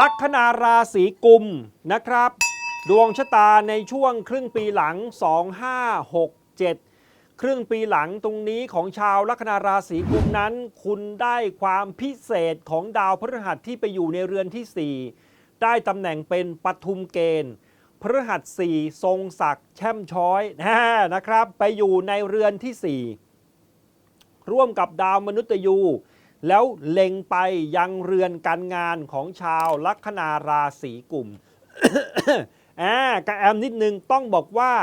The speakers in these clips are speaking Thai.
ลัคนาราศีกุมนะครับ ดวงชะตาในช่วงครึ่งปีหลัง 2567 ครึ่งปีหลังตรงนี้ของชาวลัคนาราศีกุมนั้น คุณได้ความพิเศษของดาวพฤหัสที่ไปอยู่ในเรือนที่ 4 ได้ตำแหน่งเป็นปทุมเกณฑ์พฤหัส4ทรงศักดิ์แช่มช้อยนะครับ ไปอยู่ในเรือนที่ 4 ร่วมกับดาวมนุษย์ยู แล้วเล็งไปยังเรือนการงานของชาวลัคนาราศีกุมอ่ากระแอมนิดนึงต้องบอกว่า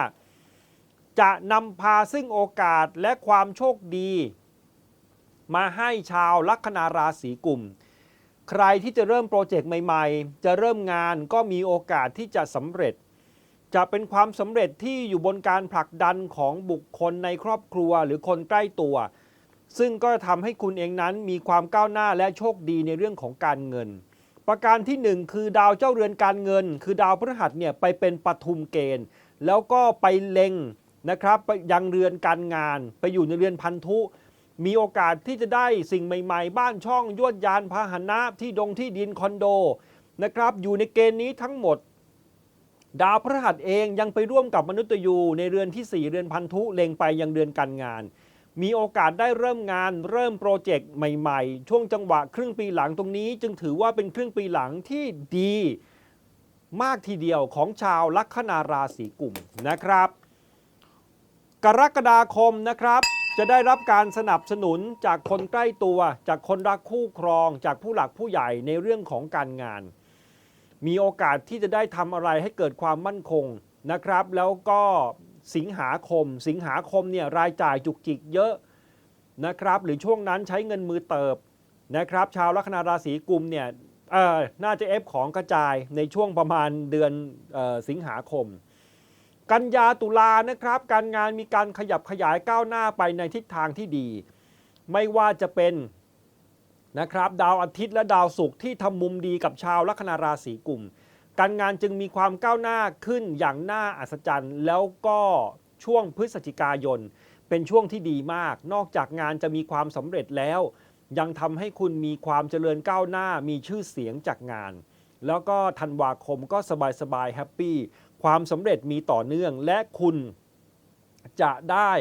จะนำพาซึ่งโอกาสและความโชคดี มาให้ชาวลัคนาราศีกุมใครที่จะเริ่มโปรเจกต์ใหม่ๆ จะเริ่มงานก็มีโอกาสที่จะสำเร็จ จะเป็นความสำเร็จที่อยู่บนการผลักดันของบุคคลในครอบครัวหรือคนใกล้ตัว ซึ่งก็ทำให้คุณเองนั้นมีความก้าวหน้าและโชคดีในเรื่องของการเงิน ประการที่หนึ่งคือดาวเจ้าเรือนการเงิน คือดาวพฤหัสเนี่ยไปเป็นปทุมเกณฑ์ แล้วก็ไปเล็งนะครับไปยังเรือนการงาน ไปอยู่ในเรือนพันธุ มีโอกาสที่จะได้สิ่งใหม่ ๆ บ้านช่องยวดยานพาหนะที่ดงที่ดินคอนโดนะครับอยู่ในเกณฑ์นี้ทั้งหมด ดาวพฤหัสเองยังไปร่วมกับมนุษย์ยูในเรือนที่ 4 เรือนพันธุเล็งไปยังเรือนการงาน มีโอกาสได้เริ่มงานเริ่มโปรเจกต์ใหม่ ๆ ช่วงจังหวะครึ่งปีหลังตรงนี้ จึงถือว่าเป็นครึ่งปีหลังที่ดีมากทีเดียวของชาวลัคนาราศีกุมนะครับ กรกฎาคมนะครับ จะได้รับการสนับสนุนจากคนใกล้ตัว จากคนรักคู่ครอง จากผู้หลักผู้ใหญ่ในเรื่องของการงาน มีโอกาสที่จะได้ทำอะไรให้เกิดความมั่นคงนะครับ แล้วก็ สิงหาคม สิงหาคมเนี่ยรายจ่ายจุกจิกเยอะนะครับหรือช่วงนั้นใช้เงินมือเติบนะครับ ชาวลัคนาราศีกุมเนี่ยน่าจะเอฟของกระจายในช่วงประมาณเดือนออสิงหาคม กันยาตุลานะครับ การงานมีการขยับขยายก้าวหน้าไปในทิศทางที่ดี ไม่ว่าจะเป็นนะครับ ดาวอาทิตย์และดาวศุกร์ที่ทำมุมดีกับชาวลัคนาราศีกุม การงานจึงมีความก้าวหน้าขึ้นอย่างน่าอัศจรรย์ แล้วก็ช่วงพฤศจิกายน เป็นช่วงที่ดีมาก นอกจากงานจะมีความสำเร็จแล้ว ยังทำให้คุณมีความเจริญก้าวหน้ามีชื่อเสียงจากงาน แล้วก็ธันวาคมก็สบายๆแฮปปี้ความสำเร็จมีต่อเนื่องและคุณจะได้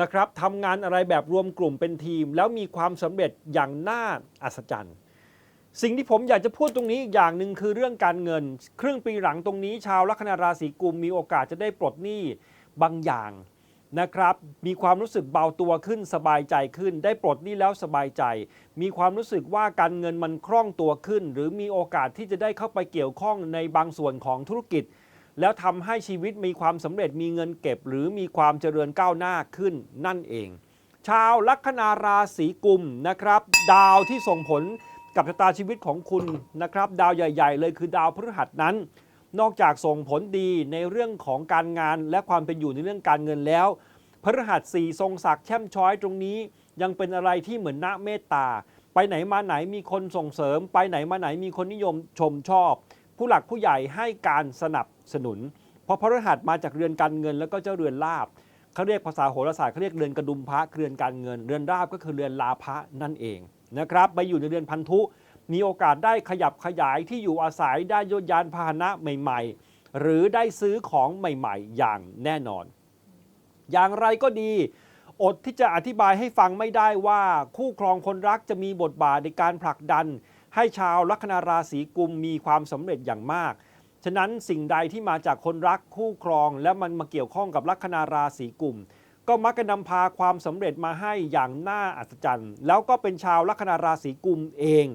นะครับทำงานอะไรแบบรวมกลุ่มเป็นทีม แล้วมีความสำเร็จอย่างน่าอัศจรรย์ สิ่งที่ผมอยากจะพูดตรงนี้อีกอย่างหนึ่งคือเรื่องการเงิน ครึ่งปีหลังตรงนี้ ชาวลัคนาราศีกุมมีโอกาสจะได้ปลดหนี้บางอย่างนะครับ มีความรู้สึกเบาตัวขึ้นสบายใจขึ้น ได้ปลดหนี้แล้วสบายใจ มีความรู้สึกว่าการเงินมันคล่องตัวขึ้น หรือมีโอกาสที่จะได้เข้าไปเกี่ยวข้องในบางส่วนของธุรกิจ แล้วทำให้ชีวิตมีความสำเร็จมีเงินเก็บ หรือมีความเจริญก้าวหน้าขึ้นนั่นเอง ชาวลัคนาราศีกุมนะครับ ดาวที่ส่งผล กับชะตาชีวิตของคุณนะครับ ดาวใหญ่ ๆ เลยคือดาวพฤหัสนั้น นอกจากส่งผลดีในเรื่องของการงานและความเป็นอยู่ในเรื่องการเงินแล้วพฤหัสสี่ทรงศักดิ์แช่มช้อยตรงนี้ ยังเป็นอะไรที่เหมือนน่าเมตตา ไปไหนมาไหนมีคนส่งเสริม ไปไหนมาไหนมีคนนิยมชมชอบ ผู้หลักผู้ใหญ่ให้การสนับสนุน เพราะพฤหัสมาจากเรือนการเงินแล้วก็เจ้าเรือนลาบ เขาเรียกภาษาโหราศาสตร์เขาเรียกเรือนกระดุมพระเรือนการเงิน เรือนราบก็คือเรือนลาภะนั่นเองนะครับไปอยู่ในเรือนพันธุ มีโอกาสได้ขยับขยายที่อยู่อาศัยได้ยนยานพาหนะใหม่ ๆ หรือได้ซื้อของใหม่ ๆ อย่างแน่นอน อย่างไรก็ดี อดที่จะอธิบายให้ฟังไม่ได้ว่าคู่ครองคนรักจะมีบทบาทในการผลักดัน ให้ชาวลัคนาราศีกุมมีความสำเร็จอย่างมาก ฉะนั้นสิ่งใดที่มาจากคนรักคู่ครอง และมันมาเกี่ยวข้องกับลัคนาราศีกุมก็มักจะนำพาความสำเร็จมาให้อย่างน่าอัศจรรย์ แล้วก็เป็นชาวลัคนาราศีกุมเอง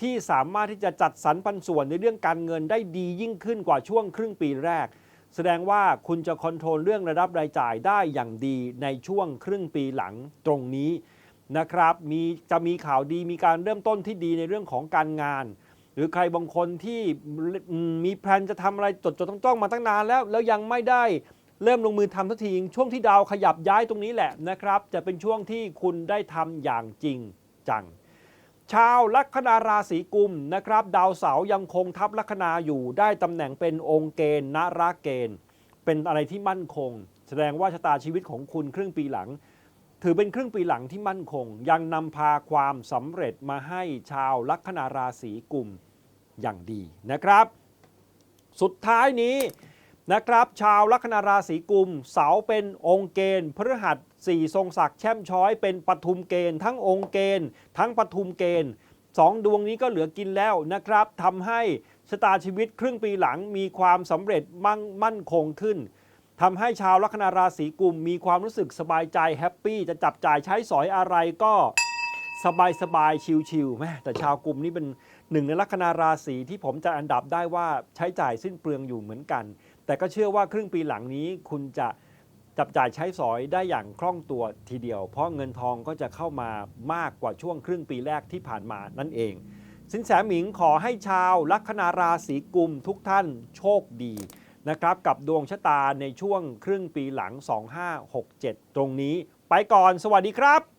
ที่สามารถที่จะจัดสรรปันส่วนในเรื่องการเงินได้ดียิ่งขึ้นกว่าช่วงครึ่งปีแรก แสดงว่าคุณจะคอนโทรลเรื่องระดับรายจ่ายได้อย่างดีในช่วงครึ่งปีหลังตรงนี้นะครับมีจะมีข่าวดีมีการเริ่มต้นที่ดีในเรื่องของการงาน หรือใครบางคนที่มีแพลนจะทำอะไรจดจดต้องจ้องมาตั้งนานแล้ว แล้วยังไม่ได้เริ่มลงมือทำทันทีช่วงที่ดาวขยับย้ายตรงนี้แหละนะครับ จะเป็นช่วงที่คุณได้ทำอย่างจริงจัง ชาวลัคนาราศีกุมนะครับ ดาวเสาร์ยังคงทับลัคนาอยู่ได้ตำแหน่งเป็นองค์เกณฑ์นราเกณฑ์ เป็นอะไรที่มั่นคง แสดงว่าชะตาชีวิตของคุณครึ่งปีหลัง ถือเป็นครึ่งปีหลังที่มั่นคง ยังนำพาความสำเร็จมาให้ชาวลัคนาราศีกุมอย่างดีนะครับ สุดท้ายนี้นะครับชาวลัคนาราศีกุมเสาเป็นองค์เกณฑ์พฤหัสสี่ทรงศักดิ์แช่มช้อยเป็นปทุมเกณฑ์ทั้งองค์เกณฑ์ ทั้งปทุมเกณฑ์สองดวงนี้ก็เหลือกินแล้วนะครับทำให้ชะตาชีวิตครึ่งปีหลังมีความสำเร็จมั่งมั่นคงขึ้น ทำให้ชาวลัคนาราศีกุมมีความรู้สึกสบายใจแฮปปี้จะจับจ่ายใช้สอยอะไรก็สบายสบายๆชิวๆแม่แต่ชาวกลุ่มนี้เป็นหนึ่งในลัคนาราศีที่ผมจะอันดับได้ว่าใช้จ่ายสิ้นเปลืองอยู่เหมือนกัน แต่ก็เชื่อว่าครึ่งปีหลังนี้คุณจะจับจ่ายใช้สอยได้อย่างคล่องตัวทีเดียว เพราะเงินทองก็จะเข้ามามากกว่าช่วงครึ่งปีแรกที่ผ่านมานั่นเอง สินแสหมิงขอให้ชาวลัคนาราศีกุมทุกท่านโชคดี นะครับกับดวงชะตาในช่วงครึ่งปีหลัง 2567 ตรงนี้ ไปก่อนสวัสดีครับ